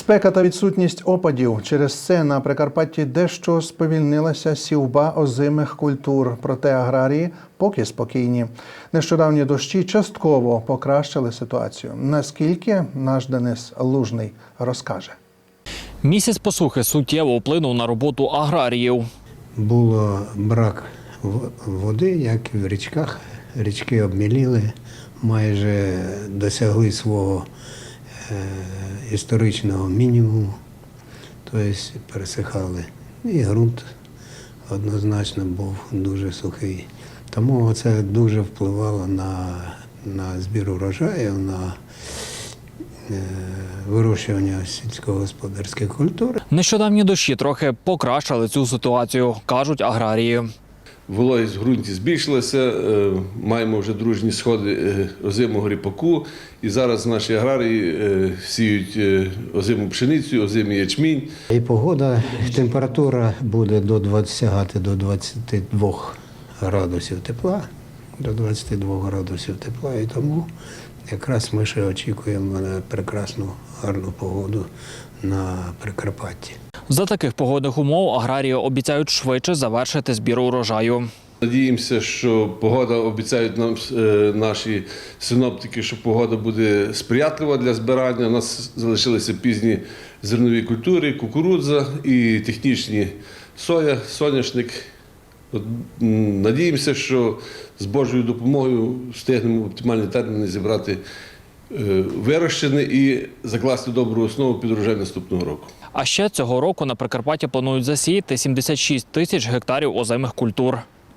Спека та відсутність опадів через це на Прикарпатті дещо сповільнилася сівба озимих культур, проте аграрії поки спокійні. Нещодавні дощі частково покращили ситуацію. Наскільки наш Денис Лужний розкаже. Місяць посухи суттєво вплинув на роботу аграріїв. Було брак води, як і в річках. Річки обміліли, майже досягли свого е, історичного мінімуму, тобто пересихали. І ґрунт однозначно був дуже сухий. Тому це дуже впливало на, на збір урожаю, на е, вирощування сільськогосподарських культур. Нещодавні дощі трохи покращили цю ситуацію, кажуть аграрії. Вологість в ґрунті збільшилася, е, маємо вже дружні сходи е, озимого ріпаку. І зараз наші аграрії е, сіють озиму пшеницю, озимий ячмінь. І погода, температура буде до 20, сягати до 22 градусів тепла, до 22 градусів тепла. І тому якраз ми ще очікуємо на прекрасну гарну погоду на Прикарпатті. За таких погодних умов аграрії обіцяють швидше завершити збір урожаю. Надіємося, що погода обіцяють нам е, наші синоптики, що погода буде сприятлива для збирання. У нас залишилися пізні зернові культури, кукурудза і технічні соя, соняшник. Надіємося, що з Божою допомогою встигнемо оптимальні терміни зібрати е, вирощене і закласти добру основу під урожай наступного року. А ще цього року на Прикарпатті планують засіяти 76 тисяч гектарів озимих культур.